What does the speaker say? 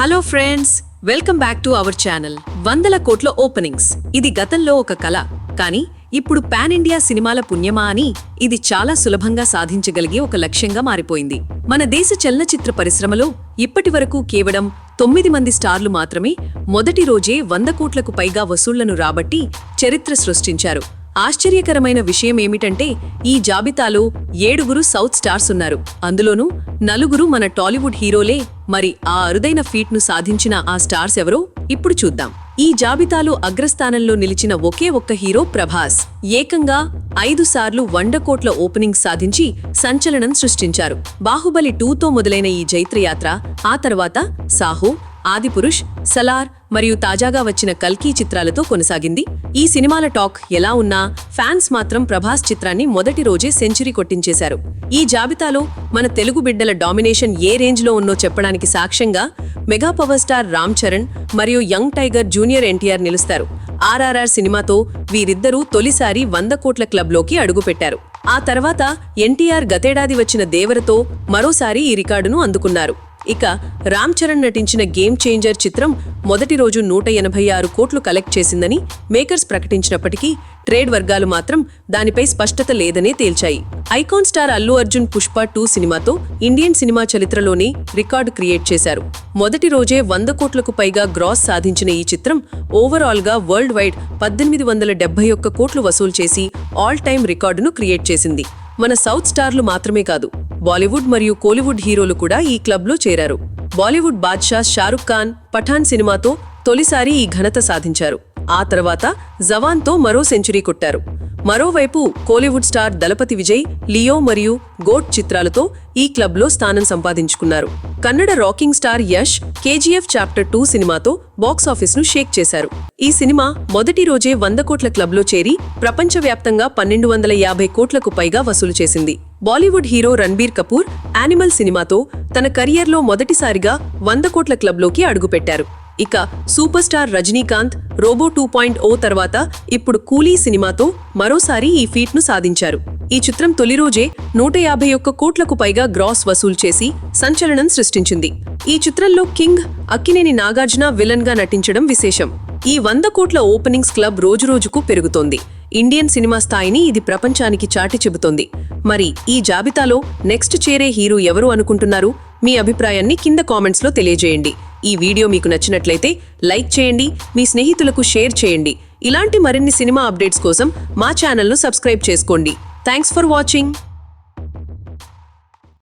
Hello friends welcome back to our channel వందల కోట్ల openings ఇది గతంలో ఒక కళ కానీ ఇప్పుడు పాన్ ఇండియా సినిమాల పుణ్యమా అని ఇది చాలా సులభంగా సాధించగలిగే ఒక లక్ష్యంగా మారిపోయింది. మన దేశ చలనచిత్ర పరిశ్రమలో ఇప్పటి వరకు కేవలం తొమ్మిది మంది స్టార్లు మాత్రమే మొదటి రోజే వంద కోట్లకు పైగా వసూళ్ళను రాబట్టి చరిత్ర సృష్టించారు. ఆశ్చర్యకరమైన విషయం ఏమిటంటే ఈ జాబితాలో ఏడుగురు సౌత్ స్టార్స్ ఉన్నారు. అందులోనూ నలుగురు మన టాలీవుడ్ హీరోలే. మరి ఆ అరుదైన ఫీట్ను సాధించిన ఆ స్టార్స్ ఎవరో ఇప్పుడు చూద్దాం. ఈ జాబితాలో అగ్రస్థానంలో నిలిచిన ఒకే ఒక్క హీరో ప్రభాస్. ఏకంగా ఐదు సార్లు వంద కోట్ల ఓపెనింగ్ సాధించి సంచలనం సృష్టించారు. బాహుబలి టూతో మొదలైన ఈ జైత్రయాత్ర ఆ తర్వాత సాహో ఆదిపురుష్ సలార్ మరియు తాజాగా వచ్చిన కల్కీ చిత్రాలతో కొనసాగింది. ఈ సినిమాల టాక్ ఎలా ఉన్నా ఫ్యాన్స్ మాత్రం ప్రభాస్ చిత్రాన్ని మొదటి రోజే సెంచరీ కొట్టించేశారు. ఈ జాబితాలో మన తెలుగు బిడ్డల డామినేషన్ ఏ రేంజ్లో ఉన్నో చెప్పడానికి సాక్ష్యంగా mega power star Ram Charan మరియు యంగ్ టైగర్ జూనియర్ ఎన్టీఆర్ నిలుస్తారు. ఆర్ఆర్ఆర్ సినిమాతో వీరిద్దరూ తొలిసారి వంద కోట్ల క్లబ్లోకి అడుగుపెట్టారు. ఆ తర్వాత ఎన్టీఆర్ గతేడాది వచ్చిన దేవరతో మరోసారి ఈ రికార్డును అందుకున్నారు. ఇక రామ్ చరణ్ నటించిన గేమ్ చేంజర్ చిత్రం మొదటి రోజు నూట ఎనభై ఆరు కోట్లు కలెక్ట్ చేసిందని మేకర్స్ ప్రకటించినప్పటికీ ట్రేడ్ వర్గాలు మాత్రం దానిపై స్పష్టత లేదనే తేల్చాయి. Icon star Allu Arjun Pushpa two సినిమాతో ఇండియన్ సినిమా చరిత్రలోనే రికార్డు క్రియేట్ చేశారు. మొదటి రోజే వంద కోట్లకు పైగా గ్రాస్ సాధించిన ఈ చిత్రం ఓవరాల్గా వరల్డ్ వైడ్ పద్దెనిమిది వందల డెబ్బై ఒక్క కోట్లు వసూలు చేసి ఆల్ టైమ్ రికార్డును క్రియేట్ చేసింది. మన సౌత్ స్టార్లు మాత్రమే కాదు బాలీవుడ్ మరియు కోలీవుడ్ హీరోలు కూడా ఈ క్లబ్లో చేరారు. బాలీవుడ్ బాద్షా షారుఖ్ ఖాన్ పఠాన్ సినిమాతో తొలిసారి ఈ ఘనత సాధించారు. ఆ తర్వాత జవాన్తో మరో సెంచరీ కొట్టారు. మరోవైపు కోలీవుడ్ స్టార్ దళపతి విజయ్ లియో మరియు గోట్ చిత్రాలతో ఈ క్లబ్లో స్థానం సంపాదించుకున్నారు. Kannada rocking star Yash KGF chapter two సినిమాతో బాక్సాఫీస్ను షేక్ చేశారు. ఈ సినిమా మొదటి రోజే వంద కోట్ల క్లబ్లో చేరి ప్రపంచవ్యాప్తంగా పన్నెండు వందల యాభై కోట్లకు పైగా వసూలు చేసింది. Bollywood hero Ranbir Kapoor Animal సినిమాతో తన కెరియర్లో మొదటిసారిగా వంద కోట్ల క్లబ్లోకి అడుగుపెట్టారు. ఇక super star Rajinikanth Robo two point O తర్వాత ఇప్పుడు కూలీ సినిమాతో మరోసారి ఈ ఫీట్ను సాధించారు. ఈ చిత్రం తొలి రోజే నూట యాభై ఒక్క కోట్లకు పైగా గ్రాస్ వసూలు చేసి సంచలనం సృష్టించింది. ఈ చిత్రంలో కింగ్ అక్కినేని నాగార్జున విలన్గా నటించడం విశేషం. ఈ వంద కోట్ల ఓపెనింగ్స్ క్లబ్ రోజురోజుకు పెరుగుతోంది. ఇండియన్ సినిమా స్థాయిని ఇది ప్రపంచానికి చాటి చెబుతోంది. మరి ఈ జాబితాలో నెక్స్ట్ చేరే హీరో ఎవరు అనుకుంటున్నారు? మీ అభిప్రాయాన్ని కింద కామెంట్స్లో తెలియజేయండి. ఈ వీడియో మీకు నచ్చినట్లయితే లైక్ చేయండి మీ స్నేహితులకు షేర్ చేయండి. ఇలాంటి మరిన్ని సినిమా అప్డేట్స్ కోసం మా ఛానల్ను సబ్స్క్రైబ్ చేసుకోండి. Thanks for watching.